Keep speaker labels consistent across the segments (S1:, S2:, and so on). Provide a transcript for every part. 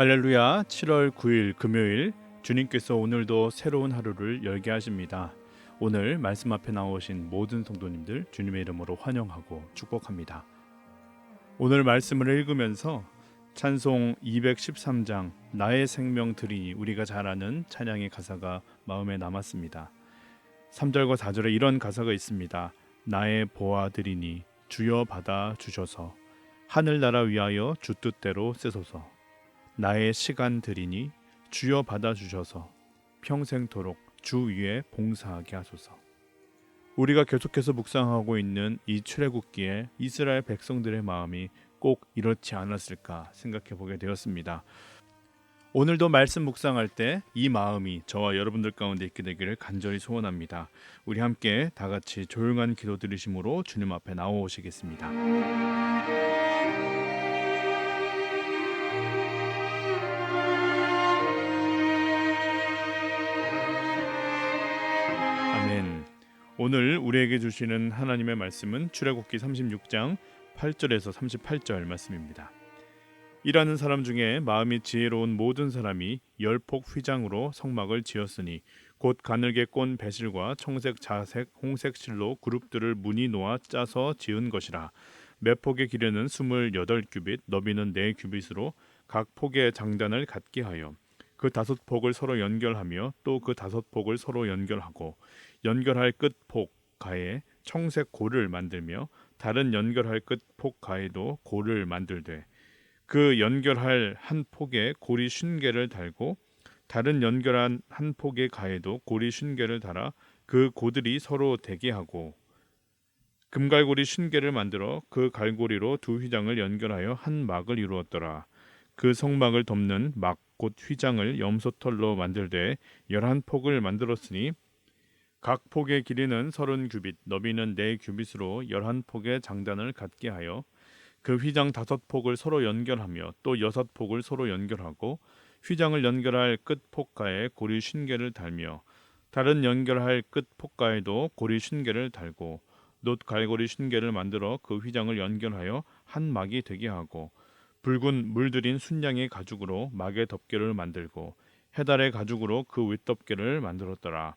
S1: 할렐루야 7월 9일 금요일 주님께서 오늘도 새로운 하루를 열게 하십니다. 오늘 말씀 앞에 나오신 모든 성도님들 주님의 이름으로 환영하고 축복합니다. 오늘 말씀을 읽으면서 찬송 213장 나의 생명 드리니 우리가 잘 아는 찬양의 가사가 마음에 남았습니다. 3절과 4절에 이런 가사가 있습니다. 나의 보아 드리니 주여 받아 주셔서 하늘나라 위하여 주 뜻대로 쓰소서 나의 시간 드리니 주여 받아 주셔서 평생토록 주 위에 봉사하게 하소서. 우리가 계속해서 묵상하고 있는 이 출애굽기에 이스라엘 백성들의 마음이 꼭 이렇지 않았을까 생각해 보게 되었습니다. 오늘도 말씀 묵상할 때 이 마음이 저와 여러분들 가운데 있게 되기를 간절히 소원합니다. 우리 함께 다 같이 조용한 기도 드리심으로 주님 앞에 나오시겠습니다. 오늘 우리에게 주시는 하나님의 말씀은 출애굽기 36장 8절에서 38절 말씀입니다. 일하는 사람 중에 마음이 지혜로운 모든 사람이 열폭 휘장으로 성막을 지었으니 곧 가늘게 꼰 배실과 청색, 자색, 홍색 실로 그룹들을 무늬 놓아 짜서 지은 것이라. 몇 폭의 길이는 스물여덟 규빗, 너비는 네 규빗으로 각 폭의 장단을 갖게 하여 그 다섯 폭을 서로 연결하며 또 그 다섯 폭을 서로 연결하고 연결할 끝 폭 가에 청색 고를 만들며 다른 연결할 끝 폭 가에도 고를 만들되 그 연결할 한 폭에 고리 쉰개를 달고 다른 연결한 한 폭의 가에도 고리 쉰개를 달아 그 고들이 서로 대게 하고 금갈고리 쉰개를 만들어 그 갈고리로 두 휘장을 연결하여 한 막을 이루었더라. 그 성막을 덮는 막 곧 휘장을 염소털로 만들되 열한 폭을 만들었으니 각 폭의 길이는 서른 규빗, 너비는 네 규빗으로 열한 폭의 장단을 갖게 하여 그 휘장 다섯 폭을 서로 연결하며 또 여섯 폭을 서로 연결하고 휘장을 연결할 끝 폭가에 고리 쉰개를 달며 다른 연결할 끝 폭가에도 고리 쉰개를 달고 놋 갈고리 쉰개를 만들어 그 휘장을 연결하여 한 막이 되게 하고 붉은 물들인 순양의 가죽으로 막의 덮개를 만들고 해달의 가죽으로 그 윗덮개를 만들었더라.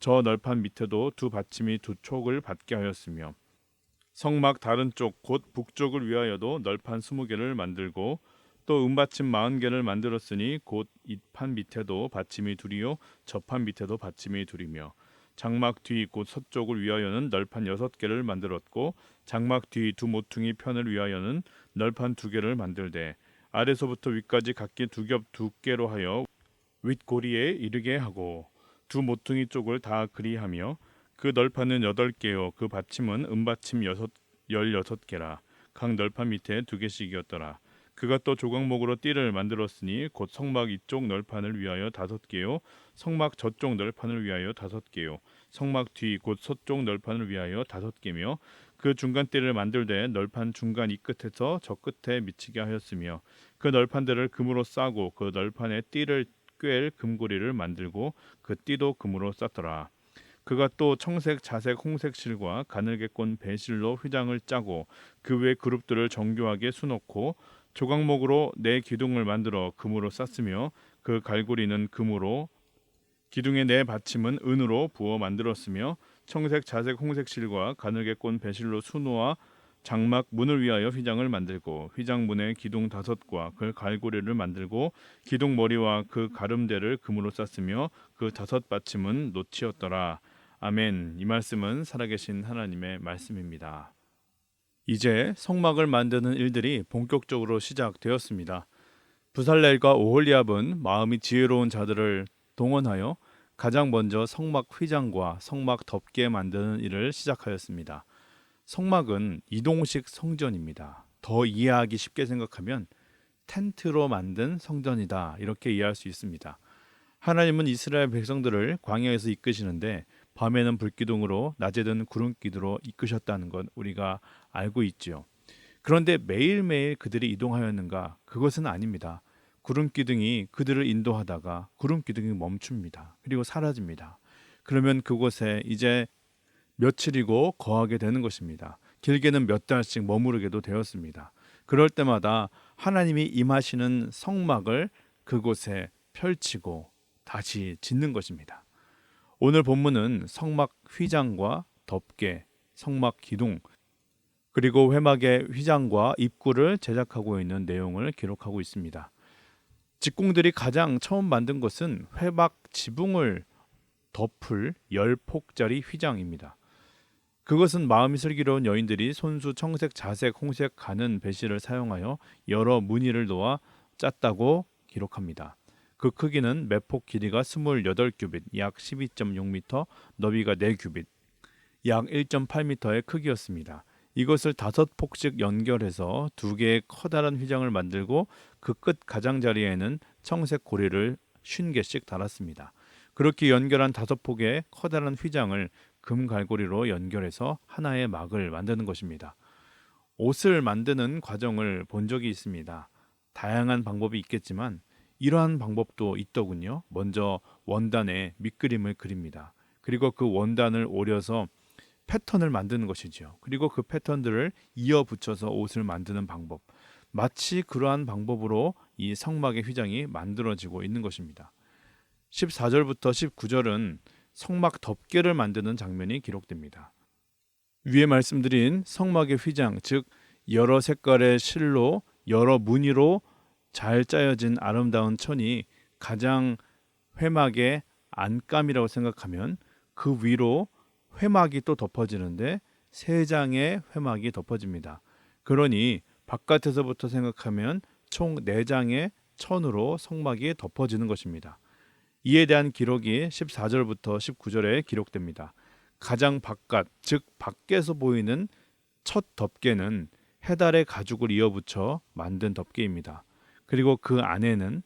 S1: 저 널판 밑에도 두 받침이 두 촉을 받게 하였으며 성막 다른 쪽 곧 북쪽을 위하여도 널판 스무 개를 만들고 또 은받침 마흔 개를 만들었으니 곧 이 판 밑에도 받침이 둘이요 저 판 밑에도 받침이 둘이며 장막 뒤 곧 서쪽을 위하여는 널판 여섯 개를 만들었고 장막 뒤 두 모퉁이 편을 위하여는 널판 두 개를 만들되 아래서부터 위까지 각기 두 겹두 개로 하여 윗고리에 이르게 하고 두 모퉁이 쪽을 다 그리하며 그 널판은 여덟 개요. 그 받침은 은받침 여섯 열여섯 개라. 각 널판 밑에 두 개씩이었더라. 그가 또 조각목으로 띠를 만들었으니 곧 성막 이쪽 널판을 위하여 다섯 개요. 성막 저쪽 널판을 위하여 다섯 개요. 성막 뒤 곧 서쪽 널판을 위하여 다섯 개며 그 중간 띠를 만들되 널판 중간 이 끝에서 저 끝에 미치게 하였으며 그 널판들을 금으로 싸고 그 널판에 띠를 꿰일 금고리를 만들고 그 띠도 금으로 쌌더라. 그가 또 청색, 자색, 홍색 실과 가늘게 꼰 배실로 휘장을 짜고 그 외 그룹들을 정교하게 수놓고 조각목으로 네 기둥을 만들어 금으로 쌌으며 그 갈고리는 금으로 기둥의 네 받침은 은으로 부어 만들었으며 청색, 자색, 홍색 실과 가늘게 꼰 배실로 수놓아 장막 문을 위하여 휘장을 만들고 휘장 문에 기둥 다섯과 그 갈고리를 만들고 기둥 머리와 그 가름대를 금으로 쌌으며 그 다섯 받침은 노치였더라. 아멘. 이 말씀은 살아계신 하나님의 말씀입니다. 이제 성막을 만드는 일들이 본격적으로 시작되었습니다. 부살렐과 오홀리압은 마음이 지혜로운 자들을 동원하여 가장 먼저 성막 휘장과 성막 덮개 만드는 일을 시작하였습니다. 성막은 이동식 성전입니다. 더 이해하기 쉽게 생각하면 텐트로 만든 성전이다 이렇게 이해할 수 있습니다. 하나님은 이스라엘 백성들을 광야에서 이끄시는데 밤에는 불기둥으로 낮에는 구름기둥으로 이끄셨다는 것 우리가 알고 있지요. 그런데 매일매일 그들이 이동하였는가? 그것은 아닙니다. 구름기둥이 그들을 인도하다가 구름기둥이 멈춥니다. 그리고 사라집니다. 그러면 그곳에 이제 며칠이고 거하게 되는 것입니다. 길게는 몇 달씩 머무르게도 되었습니다. 그럴 때마다 하나님이 임하시는 성막을 그곳에 펼치고 다시 짓는 것입니다. 오늘 본문은 성막 휘장과 덮개, 성막 기둥, 그리고 회막의 휘장과 입구를 제작하고 있는 내용을 기록하고 있습니다. 직공들이 가장 처음 만든 것은 회막 지붕을 덮을 열 폭짜리 휘장입니다. 그것은 마음이 슬기로운 여인들이 손수 청색, 자색, 홍색 가는 배실을 사용하여 여러 무늬를 놓아 짰다고 기록합니다. 그 크기는 매폭 길이가 28규빗, 약 12.6m, 너비가 4규빗, 약 1.8m의 크기였습니다. 이것을 다섯 폭씩 연결해서 두 개의 커다란 휘장을 만들고 그 끝 가장자리에는 청색 고리를 쉰 개씩 달았습니다. 그렇게 연결한 다섯 폭의 커다란 휘장을 금 갈고리로 연결해서 하나의 막을 만드는 것입니다. 옷을 만드는 과정을 본 적이 있습니다. 다양한 방법이 있겠지만 이러한 방법도 있더군요. 먼저 원단에 밑그림을 그립니다. 그리고 그 원단을 오려서 패턴을 만드는 것이지요. 그리고 그 패턴들을 이어 붙여서 옷을 만드는 방법. 마치 그러한 방법으로 이 성막의 휘장이 만들어지고 있는 것입니다. 14절부터 19절은 성막 덮개를 만드는 장면이 기록됩니다. 위에 말씀드린 성막의 휘장, 즉 여러 색깔의 실로 여러 무늬로 잘 짜여진 아름다운 천이 가장 회막의 안감이라고 생각하면 그 위로 회막이 또 덮어지는데 세 장의 회막이 덮어집니다. 그러니 바깥에서부터 생각하면 총 네 장의 천으로 성막이 덮어지는 것입니다. 이에 대한 기록이 14절부터 19절에 기록됩니다. 가장 바깥, 즉 밖에서 보이는 첫 덮개는 해달의 가죽을 이어붙여 만든 덮개입니다. 그리고 그 안에는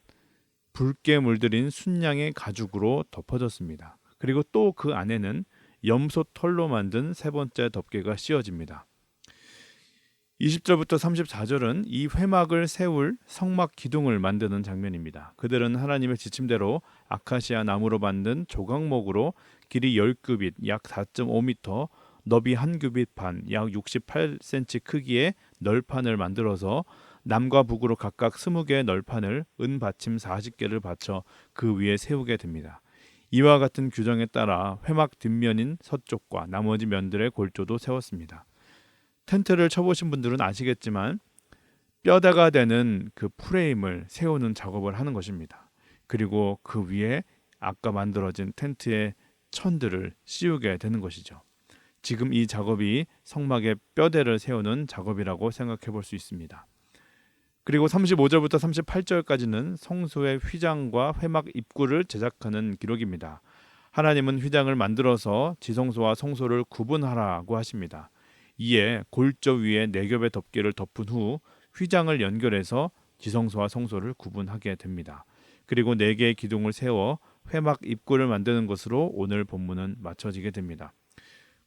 S1: 붉게 물들인 순양의 가죽으로 덮어졌습니다. 그리고 또 그 안에는 염소 털로 만든 세 번째 덮개가 씌워집니다. 20절부터 34절은 이 회막을 세울 성막 기둥을 만드는 장면입니다. 그들은 하나님의 지침대로 아카시아 나무로 만든 조각목으로 길이 10규빗 약 4.5m, 너비 한 규빗 반, 약 68cm 크기의 널판을 만들어서 남과 북으로 각각 20개의 널판을 은 받침 40개를 받쳐 그 위에 세우게 됩니다. 이와 같은 규정에 따라 회막 뒷면인 서쪽과 나머지 면들의 골조도 세웠습니다. 텐트를 쳐보신 분들은 아시겠지만 뼈대가 되는 그 프레임을 세우는 작업을 하는 것입니다. 그리고 그 위에 아까 만들어진 텐트의 천들을 씌우게 되는 것이죠. 지금 이 작업이 성막의 뼈대를 세우는 작업이라고 생각해 볼 수 있습니다. 그리고 35절부터 38절까지는 성소의 휘장과 회막 입구를 제작하는 기록입니다. 하나님은 휘장을 만들어서 지성소와 성소를 구분하라고 하십니다. 이에 골조 위에 네 겹의 덮개를 덮은 후 휘장을 연결해서 지성소와 성소를 구분하게 됩니다. 그리고 네 개의 기둥을 세워 회막 입구를 만드는 것으로 오늘 본문은 마쳐지게 됩니다.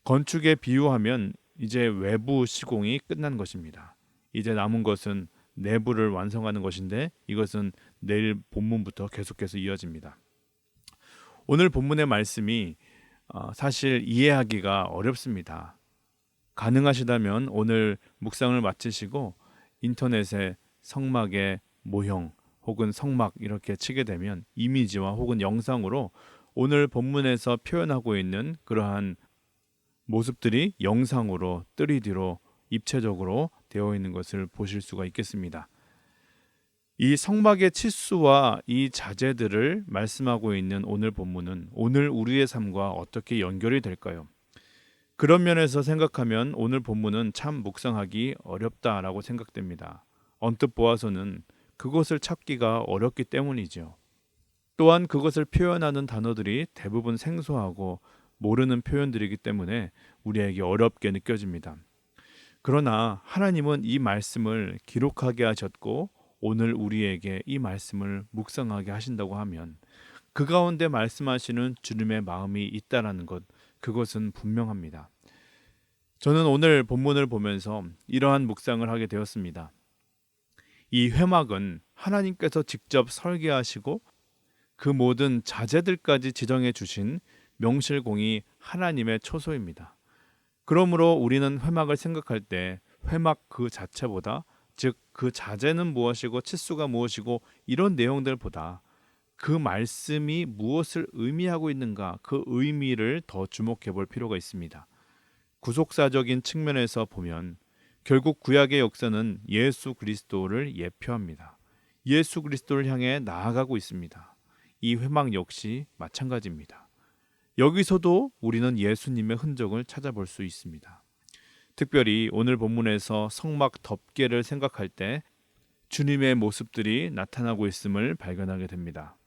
S1: 건축에 비유하면 이제 외부 시공이 끝난 것입니다. 이제 남은 것은 내부를 완성하는 것인데 이것은 내일 본문부터 계속해서 이어집니다. 오늘 본문의 말씀이 어, 사실 이해하기가 어렵습니다. 가능하시다면 오늘 묵상을 마치시고 인터넷에 성막의 모형 혹은 성막 이렇게 치게 되면 이미지와 혹은 영상으로 오늘 본문에서 표현하고 있는 그러한 모습들이 영상으로 3D로 입체적으로 되어 있는 것을 보실 수가 있겠습니다. 이 성막의 치수와 이 자재들을 말씀하고 있는 오늘 본문은 오늘 우리의 삶과 어떻게 연결이 될까요? 그런 면에서 생각하면 오늘 본문은 참 묵상하기 어렵다라고 생각됩니다. 언뜻 보아서는 그것을 찾기가 어렵기 때문이죠. 또한 그것을 표현하는 단어들이 대부분 생소하고 모르는 표현들이기 때문에 우리에게 어렵게 느껴집니다. 그러나 하나님은 이 말씀을 기록하게 하셨고 오늘 우리에게 이 말씀을 묵상하게 하신다고 하면 그 가운데 말씀하시는 주님의 마음이 있다라는 것 그것은 분명합니다. 저는 오늘 본문을 보면서 이러한 묵상을 하게 되었습니다. 이 회막은 하나님께서 직접 설계하시고 그 모든 자재들까지 지정해 주신 명실공히 하나님의 초소입니다. 그러므로 우리는 회막을 생각할 때 회막 그 자체보다 즉 그 자재는 무엇이고 치수가 무엇이고 이런 내용들보다 그 말씀이 무엇을 의미하고 있는가 그 의미를 더 주목해 볼 필요가 있습니다. 구속사적인 측면에서 보면 결국 구약의 역사는 예수 그리스도를 예표합니다. 예수 그리스도를 향해 나아가고 있습니다. 이 회막 역시 마찬가지입니다. 여기서도 우리는 예수님의 흔적을 찾아볼 수 있습니다. 특별히 오늘 본문에서 성막 덮개를 생각할 때 주님의 모습들이 나타나고 있음을 발견하게 됩니다.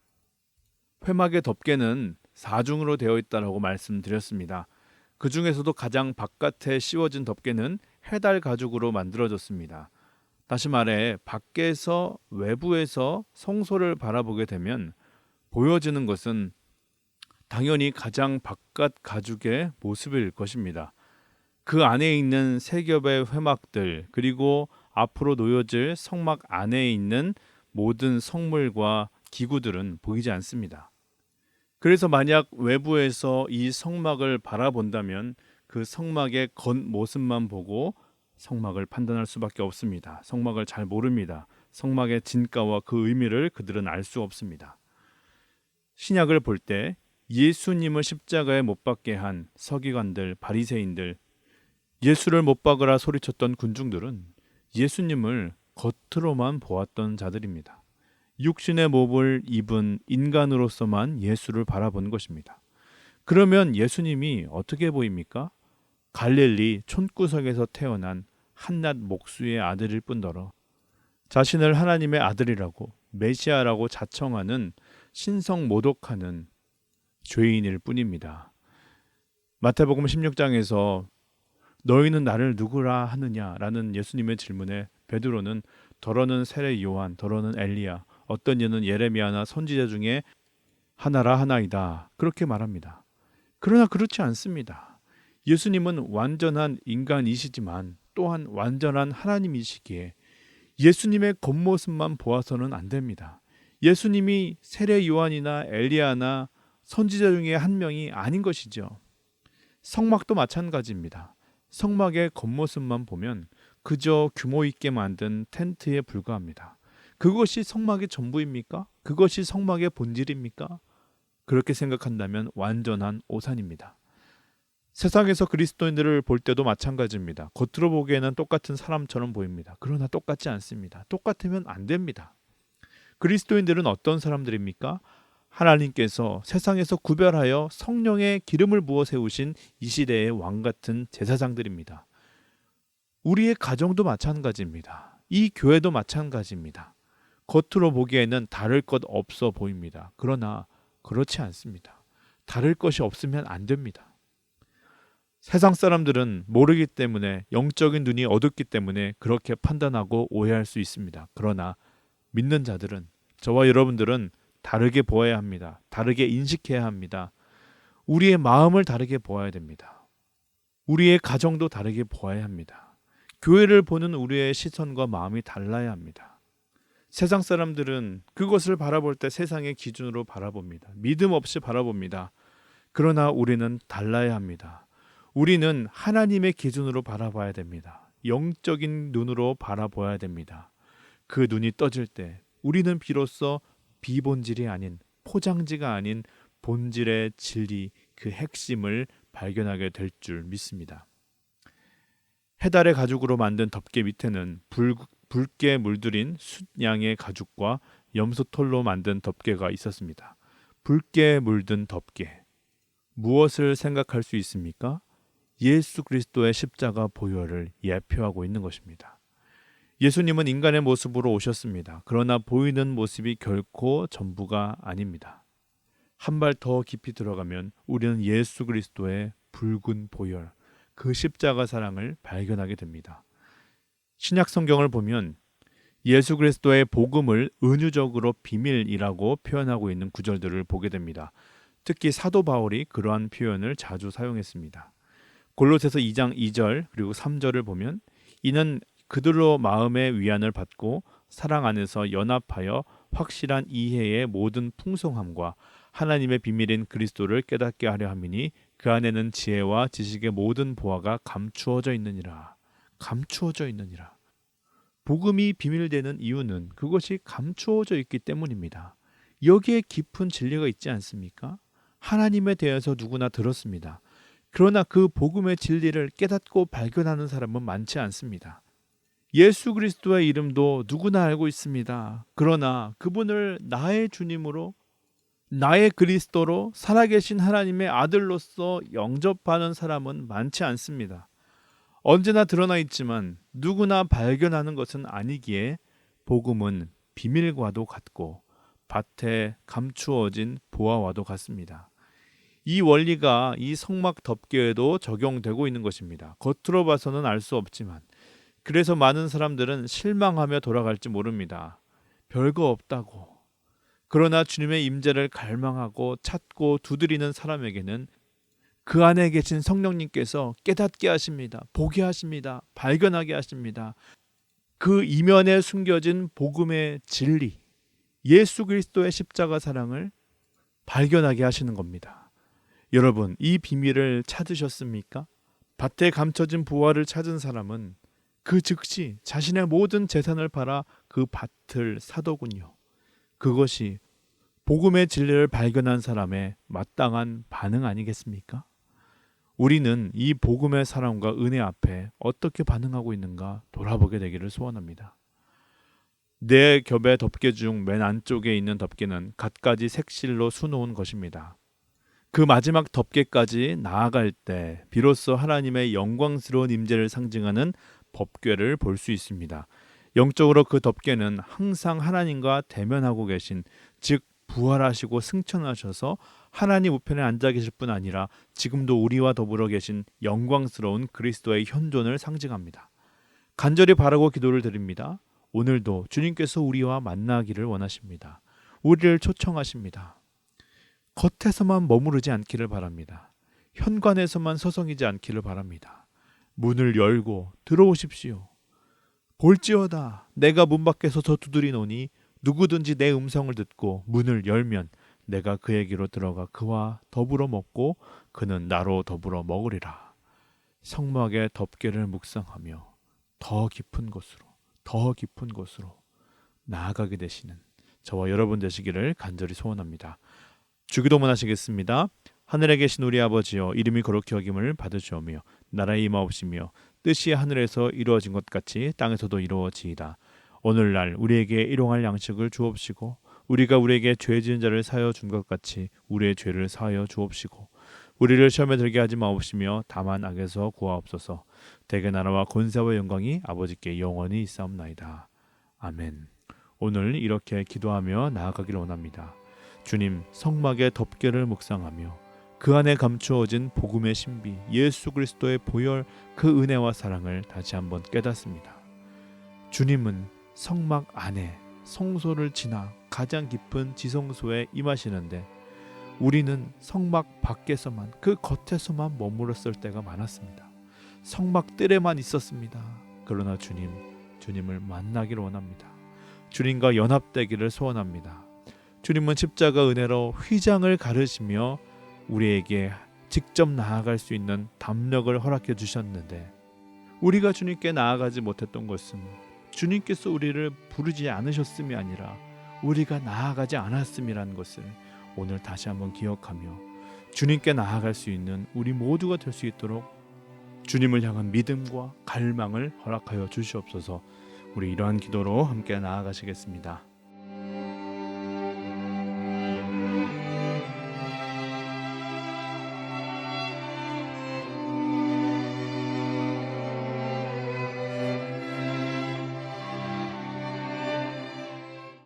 S1: 회막의 덮개는 사중으로 되어 있다라고 말씀드렸습니다. 그 중에서도 가장 바깥에 씌워진 덮개는 해달 가죽으로 만들어졌습니다. 다시 말해 밖에서 외부에서 성소를 바라보게 되면 보여지는 것은 당연히 가장 바깥 가죽의 모습일 것입니다. 그 안에 있는 세 겹의 회막들 그리고 앞으로 놓여질 성막 안에 있는 모든 성물과 기구들은 보이지 않습니다. 그래서 만약 외부에서 이 성막을 바라본다면 그 성막의 겉모습만 보고 성막을 판단할 수밖에 없습니다. 성막을 잘 모릅니다. 성막의 진가와 그 의미를 그들은 알 수 없습니다. 신약을 볼 때 예수님을 십자가에 못 박게 한 서기관들, 바리새인들, 예수를 못 박으라 소리쳤던 군중들은 예수님을 겉으로만 보았던 자들입니다. 육신의 몸을 입은 인간으로서만 예수를 바라본 것입니다. 그러면 예수님이 어떻게 보입니까? 갈릴리 촌구석에서 태어난 한낱 목수의 아들일 뿐더러 자신을 하나님의 아들이라고 메시아라고 자청하는 신성 모독하는 죄인일 뿐입니다. 마태복음 16장에서 너희는 나를 누구라 하느냐라는 예수님의 질문에 베드로는 더러는 세례 요한, 더러는 엘리야, 어떤 이는 예레미야나 선지자 중에 하나라 하나이다. 그렇게 말합니다. 그러나 그렇지 않습니다. 예수님은 완전한 인간이시지만 또한 완전한 하나님이시기에 예수님의 겉모습만 보아서는 안 됩니다. 예수님이 세례 요한이나 엘리야나 선지자 중에 한 명이 아닌 것이죠. 성막도 마찬가지입니다. 성막의 겉모습만 보면 그저 규모 있게 만든 텐트에 불과합니다. 그것이 성막의 전부입니까? 그것이 성막의 본질입니까? 그렇게 생각한다면 완전한 오산입니다. 세상에서 그리스도인들을 볼 때도 마찬가지입니다. 겉으로 보기에는 똑같은 사람처럼 보입니다. 그러나 똑같지 않습니다. 똑같으면 안 됩니다. 그리스도인들은 어떤 사람들입니까? 하나님께서 세상에서 구별하여 성령의 기름을 부어 세우신 이 시대의 왕 같은 제사장들입니다. 우리의 가정도 마찬가지입니다. 이 교회도 마찬가지입니다. 겉으로 보기에는 다를 것 없어 보입니다. 그러나 그렇지 않습니다. 다를 것이 없으면 안 됩니다. 세상 사람들은 모르기 때문에 영적인 눈이 어둡기 때문에 그렇게 판단하고 오해할 수 있습니다. 그러나 믿는 자들은 저와 여러분들은 다르게 보아야 합니다. 다르게 인식해야 합니다. 우리의 마음을 다르게 보아야 됩니다. 우리의 가정도 다르게 보아야 합니다. 교회를 보는 우리의 시선과 마음이 달라야 합니다. 세상 사람들은 그것을 바라볼 때 세상의 기준으로 바라봅니다. 믿음 없이 바라봅니다. 그러나 우리는 달라야 합니다. 우리는 하나님의 기준으로 바라봐야 됩니다. 영적인 눈으로 바라봐야 됩니다. 그 눈이 떠질 때 우리는 비로소 비본질이 아닌 포장지가 아닌 본질의 진리 그 핵심을 발견하게 될 줄 믿습니다. 해달의 가죽으로 만든 덮개 밑에는 붉, 붉게 물들인 숫양의 가죽과 염소털로 만든 덮개가 있었습니다. 붉게 물든 덮개. 무엇을 생각할 수 있습니까? 예수 그리스도의 십자가 보혈을 예표하고 있는 것입니다. 예수님은 인간의 모습으로 오셨습니다. 그러나 보이는 모습이 결코 전부가 아닙니다. 한 발 더 깊이 들어가면 우리는 예수 그리스도의 붉은 보혈, 그 십자가 사랑을 발견하게 됩니다. 신약 성경을 보면 예수 그리스도의 복음을 은유적으로 비밀이라고 표현하고 있는 구절들을 보게 됩니다. 특히 사도 바울이 그러한 표현을 자주 사용했습니다. 골로새서 2장 2절 그리고 3절을 보면 이는 그들로 마음의 위안을 받고 사랑 안에서 연합하여 확실한 이해의 모든 풍성함과 하나님의 비밀인 그리스도를 깨닫게 하려 함이니 그 안에는 지혜와 지식의 모든 보화가 감추어져 있느니라. 감추어져 있느니라. 복음이 비밀되는 이유는 그것이 감추어져 있기 때문입니다. 여기에 깊은 진리가 있지 않습니까? 하나님에 대해서 누구나 들었습니다. 그러나 그 복음의 진리를 깨닫고 발견하는 사람은 많지 않습니다. 예수 그리스도의 이름도 누구나 알고 있습니다. 그러나 그분을 나의 주님으로 나의 그리스도로 살아계신 하나님의 아들로서 영접하는 사람은 많지 않습니다. 언제나 드러나 있지만 누구나 발견하는 것은 아니기에 복음은 비밀과도 같고 밭에 감추어진 보화와도 같습니다. 이 원리가 이 성막 덮개에도 적용되고 있는 것입니다. 겉으로 봐서는 알 수 없지만 그래서 많은 사람들은 실망하며 돌아갈지 모릅니다. 별거 없다고. 그러나 주님의 임재를 갈망하고 찾고 두드리는 사람에게는 그 안에 계신 성령님께서 깨닫게 하십니다. 보게 하십니다. 발견하게 하십니다. 그 이면에 숨겨진 복음의 진리, 예수 그리스도의 십자가 사랑을 발견하게 하시는 겁니다. 여러분, 이 비밀을 찾으셨습니까? 밭에 감춰진 부활을 찾은 사람은 그 즉시 자신의 모든 재산을 팔아 그 밭을 사더군요. 그것이 복음의 진리를 발견한 사람의 마땅한 반응 아니겠습니까? 우리는 이 복음의 사랑과 은혜 앞에 어떻게 반응하고 있는가 돌아보게 되기를 소원합니다. 내 겹의 덮개 중 맨 안쪽에 있는 덮개는 갖가지 색실로 수놓은 것입니다. 그 마지막 덮개까지 나아갈 때 비로소 하나님의 영광스러운 임재를 상징하는 법궤를 볼 수 있습니다. 영적으로 그 덮개는 항상 하나님과 대면하고 계신 즉 부활하시고 승천하셔서 하나님 우편에 앉아 계실 뿐 아니라 지금도 우리와 더불어 계신 영광스러운 그리스도의 현존을 상징합니다. 간절히 바라고 기도를 드립니다. 오늘도 주님께서 우리와 만나기를 원하십니다. 우리를 초청하십니다. 겉에서만 머무르지 않기를 바랍니다. 현관에서만 서성이지 않기를 바랍니다. 문을 열고 들어오십시오. 볼지어다 내가 문 밖에 서서 두드리노니 누구든지 내 음성을 듣고 문을 열면 내가 그에게로 들어가 그와 더불어 먹고 그는 나로 더불어 먹으리라. 성막의 덮개를 묵상하며 더 깊은 곳으로 더 깊은 곳으로 나아가게 되시는 저와 여러분 되시기를 간절히 소원합니다. 주기도문 하시겠습니다. 하늘에 계신 우리 아버지여 이름이 거룩히 여김을 받으시오며 나라의 임하옵시며 뜻이 하늘에서 이루어진 것 같이 땅에서도 이루어지이다. 오늘날 우리에게 일용할 양식을 주옵시고 우리가 우리에게 죄 지은 자를 사하여 준 것 같이 우리의 죄를 사하여 주옵시고 우리를 시험에 들게 하지 마옵시며 다만 악에서 구하옵소서 대개 나라와 권세와 영광이 아버지께 영원히 있사옵나이다. 아멘. 오늘 이렇게 기도하며 나아가기를 원합니다. 주님 성막의 덮개를 묵상하며 그 안에 감추어진 복음의 신비 예수 그리스도의 보혈 그 은혜와 사랑을 다시 한번 깨닫습니다. 주님은 성막 안에 성소를 지나 가장 깊은 지성소에 임하시는데 우리는 성막 밖에서만 그 겉에서만 머물렀을 때가 많았습니다. 성막 뜰에만 있었습니다. 그러나 주님, 주님을 만나기를 원합니다. 주님과 연합되기를 소원합니다. 주님은 십자가 은혜로 휘장을 가르시며 우리에게 직접 나아갈 수 있는 담력을 허락해 주셨는데 우리가 주님께 나아가지 못했던 것은 주님께서 우리를 부르지 않으셨음이 아니라 우리가 나아가지 않았음이라는 것을 오늘 다시 한번 기억하며 주님께 나아갈 수 있는 우리 모두가 될 수 있도록 주님을 향한 믿음과 갈망을 허락하여 주시옵소서. 우리 이러한 기도로 함께 나아가시겠습니다.